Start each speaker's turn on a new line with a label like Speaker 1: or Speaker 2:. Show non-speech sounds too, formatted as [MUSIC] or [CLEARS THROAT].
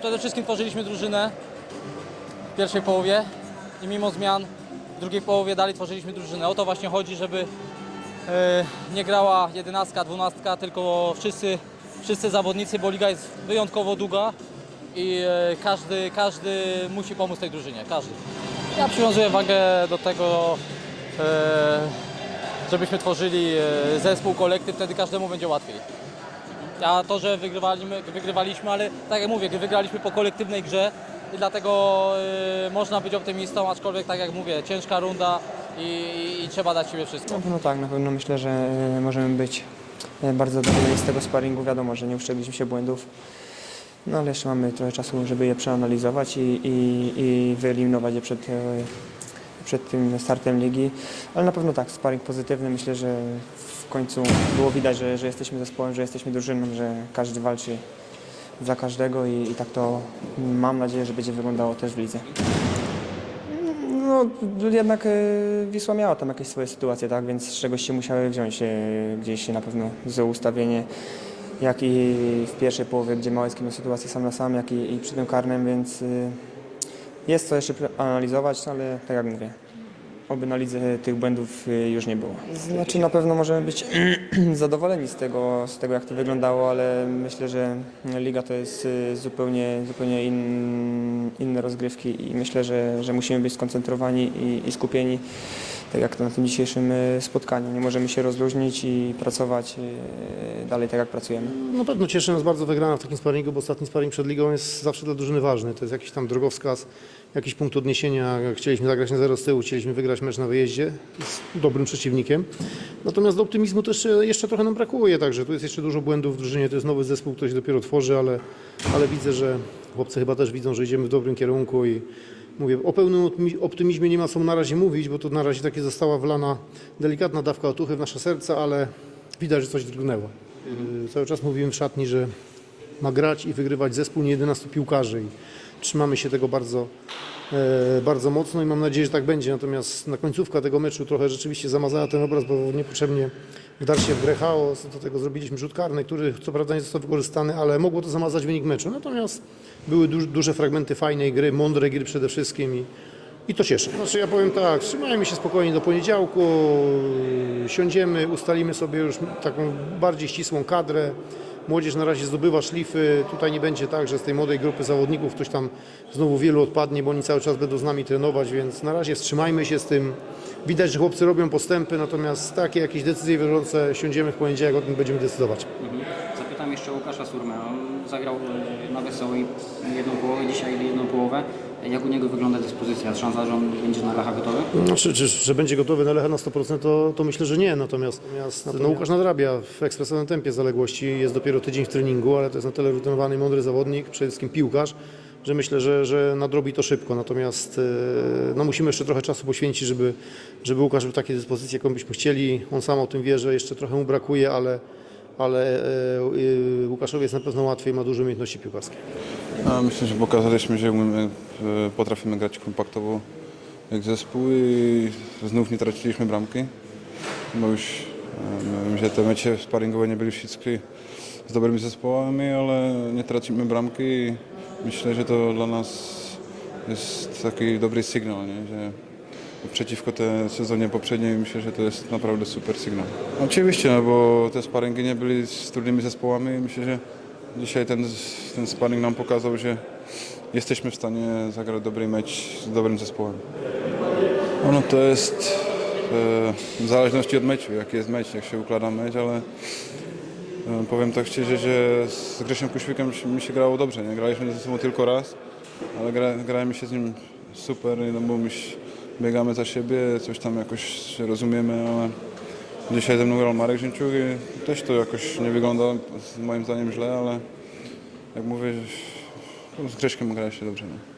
Speaker 1: Przede wszystkim tworzyliśmy drużynę w pierwszej połowie i mimo zmian w drugiej połowie dalej tworzyliśmy drużynę. O to właśnie chodzi, żeby e, nie grała jedenastka, dwunastka, tylko wszyscy, wszyscy zawodnicy, bo liga jest wyjątkowo długa i e, każdy, każdy musi pomóc tej drużynie, każdy. Ja przywiązuję wagę do tego, e, żebyśmy tworzyli zespół, kolektyw, wtedy każdemu będzie łatwiej. A to, że wygrywaliśmy, wygrywaliśmy, ale tak jak mówię, wygraliśmy po kolektywnej grze i dlatego y, można być optymistą, aczkolwiek tak jak mówię, ciężka runda i, i, trzeba dać siebie wszystko.
Speaker 2: Na pewno tak, na pewno myślę, że e, możemy być e, bardzo zadowoleni z tego sparingu. Wiadomo, że nie uszczegliśmy się błędów, no ale jeszcze mamy trochę czasu, żeby je przeanalizować i, i, i wyeliminować je przed, e, przed tym startem ligi. Ale na pewno tak, sparing pozytywny. Myślę, że w końcu było widać, że, że jesteśmy zespołem, że jesteśmy drużyną, że każdy walczy za każdego i, i tak to mam nadzieję, że będzie wyglądało też w lidze. No, jednak e, Wisła miała tam jakieś swoje sytuacje, tak, więc z czegoś się musiały wziąć. E, gdzieś na pewno złe ustawienie, jak i w pierwszej połowie, gdzie Małecki miał sytuację sam na sam, jak i, i przy tym karnym, więc e, jest co jeszcze analizować, ale tak jak mówię, oby na lidze tych błędów e, już nie było. Znaczy na pewno możemy być [CLEARS THROAT] zadowoleni z tego, z tego jak to wyglądało, ale myślę, że liga to jest e, zupełnie, zupełnie in, inne rozgrywki i myślę, że, że musimy być skoncentrowani i, i skupieni, tak jak na tym dzisiejszym e, spotkaniu. Nie możemy się rozluźnić i pracować e, dalej tak jak pracujemy.
Speaker 3: Na pewno cieszy nas bardzo wygrana w takim sparingu, bo ostatni sparing przed ligą jest zawsze dla drużyny ważny. To jest jakiś tam drogowskaz, jakiś punkt odniesienia. Chcieliśmy zagrać na zero z tyłu, chcieliśmy wygrać mecz na wyjeździe z dobrym przeciwnikiem. Natomiast do optymizmu też jeszcze, jeszcze trochę nam brakuje, także tu jest jeszcze dużo błędów w drużynie. To jest nowy zespół, się dopiero tworzy, ale, ale widzę, że chłopcy chyba też widzą, że idziemy w dobrym kierunku i mówię, o pełnym optymi- optymizmie nie ma co na razie mówić, bo to na razie takie została wlana delikatna dawka otuchy w nasze serca, ale widać, że coś drgnęło. Yy, Cały czas mówimy w szatni, że ma grać i wygrywać zespół nie 11 piłkarzy i trzymamy się tego bardzo, e, bardzo mocno i mam nadzieję, że tak będzie. Natomiast na końcówka tego meczu trochę rzeczywiście zamazała ten obraz, bo niepotrzebnie wdarł się w grę chaos. Do tego zrobiliśmy rzut karny, który co prawda nie został wykorzystany, ale mogło to zamazać wynik meczu. Natomiast były duż, duże fragmenty fajnej gry, mądrej gry przede wszystkim i i to cieszy. Znaczy ja powiem tak, trzymajmy się spokojnie do poniedziałku, siądziemy, ustalimy sobie już taką bardziej ścisłą kadrę. Młodzież na razie zdobywa szlify. Tutaj nie będzie tak, że z tej młodej grupy zawodników ktoś tam znowu wielu odpadnie, bo oni cały czas będą z nami trenować, więc na razie wstrzymajmy się z tym. Widać, że chłopcy robią postępy, natomiast takie jakieś decyzje wiążące siądziemy w poniedziałek, o tym będziemy decydować.
Speaker 4: Zapytam jeszcze Łukasza Surmę. Zagrał na Wesołej jedną połowę, dzisiaj jedną połowę. Jak u niego wygląda dyspozycja? Szansa, że on będzie na Lecha gotowy?
Speaker 3: Znaczy, czy, że będzie gotowy na Lecha na 100%, to, to myślę, że nie. Natomiast, natomiast no, Łukasz nadrabia w ekspresowym tempie zaległości. Jest dopiero tydzień w treningu, ale to jest na tyle rutynowany mądry zawodnik, przede wszystkim piłkarz, że myślę, że, że nadrobi to szybko. Natomiast e, no, musimy jeszcze trochę czasu poświęcić, żeby, żeby Łukasz był w takiej dyspozycji, jaką byśmy chcieli. On sam o tym wie, że jeszcze trochę mu brakuje, ale, ale e, e, Łukaszowi jest na pewno łatwiej, ma duże umiejętności piłkarskie.
Speaker 5: Myślę, że pokazaliśmy, że e, potrafimy grać kompaktowo jak zespół i znów nie traciliśmy bramki, bo już wiem, że te mecze sparingowe nie były wszystkie z dobrymi zespołami, ale nie tracimy bramki i myślę, że to dla nas jest taki dobry sygnał, nie? że przeciwko te sezonie poprzedniej myślę, że to jest naprawdę super sygnał. Oczywiście, no bo te sparingi nie byli z trudnymi zespołami i myślę, że dzisiaj ten, ten sparring nam pokazał, że jesteśmy w stanie zagrać dobry mecz z dobrym zespołem. No, no to jest e, w zależności od meczu, jaki jest mecz, jak się układa mecz, ale e, powiem tak szczerze, że z Grzesiem Kuświkiem mi się grało dobrze. Nie? Graliśmy ze sobą tylko raz, ale gra, grałem się z nim super, no bo my się- biegamy za siebie, coś tam jakoś rozumiemy, ale dzisiaj ze mną grał Marek Zięciuk i też to jakoś nie wygląda moim zdaniem źle, ale jak mówię, z Grześkiem gra się dobrze. No.